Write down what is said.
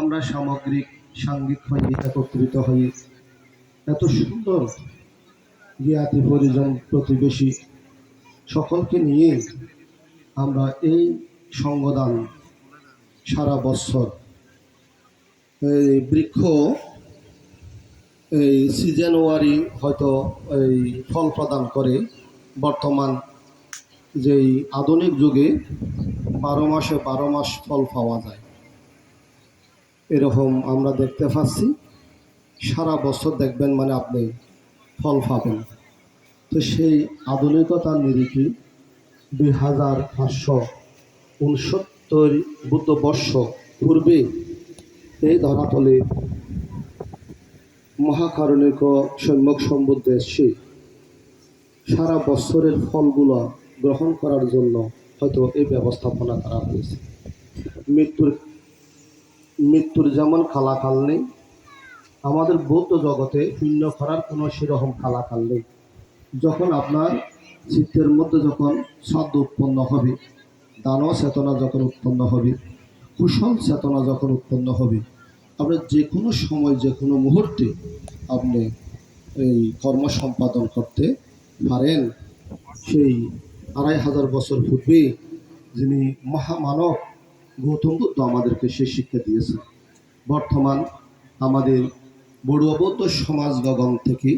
আমরা সামগ্রিক, সাঙ্গিক হয়ে একত্রিত হয়ে এত সুন্দর জ্ঞাতি পরিজন প্রতিবেশী সকলকে নিয়ে আমরা এই সঙ্গদান সারা বছর, এই বৃক্ষ, এই সিজনওয়ারি হয়তো এই ফল প্রদান করে। বর্তমান যেই আধুনিক যুগে বারো মাসে বারো মাস ফল পাওয়া যায়। এরকম আমরা দেখতে পাচ্ছি। সারা বছর দেখবেন মানে আপনি ফল পাবেন। তো সেই আধুনিকতার নিরিখে দুই হাজার পাঁচশো উনসত্তর বুদ্ধবর্ষ পূর্বে এই ধরাতলে মহাকারণিক সম্যক সম্বুদ্ধ এসে সারা বছরের ফলগুলো গ্রহণ করার জন্য হয়তো এই ব্যবস্থাপনা করা হয়েছে। মৃত্যুর মৃত্যুর যেমন খালাকাল নেই, আমাদের বৌদ্ধ জগতে শূন্য করার কোনো সেরকম খালাকাল নেই। যখন আপনার চিত্তের মধ্যে যখন শ্রদ্ধ উৎপন্ন হবে, দানব চেতনা যখন উৎপন্ন হবে কুশল চেতনা যখন উৎপন্ন হবে, আপনি যে কোনো সময়, যে কোনো মুহূর্তে আপনি এই কর্ম সম্পাদন করতে পারেন। সেই আড়াই হাজার বছর পূর্বে যিনি মহামানব গৌতম বুদ্ধ আমাদেরকে সে শিক্ষা দিয়েছে বর্তমান আমাদের বৌদ্ধ সমাজ গগন থেকে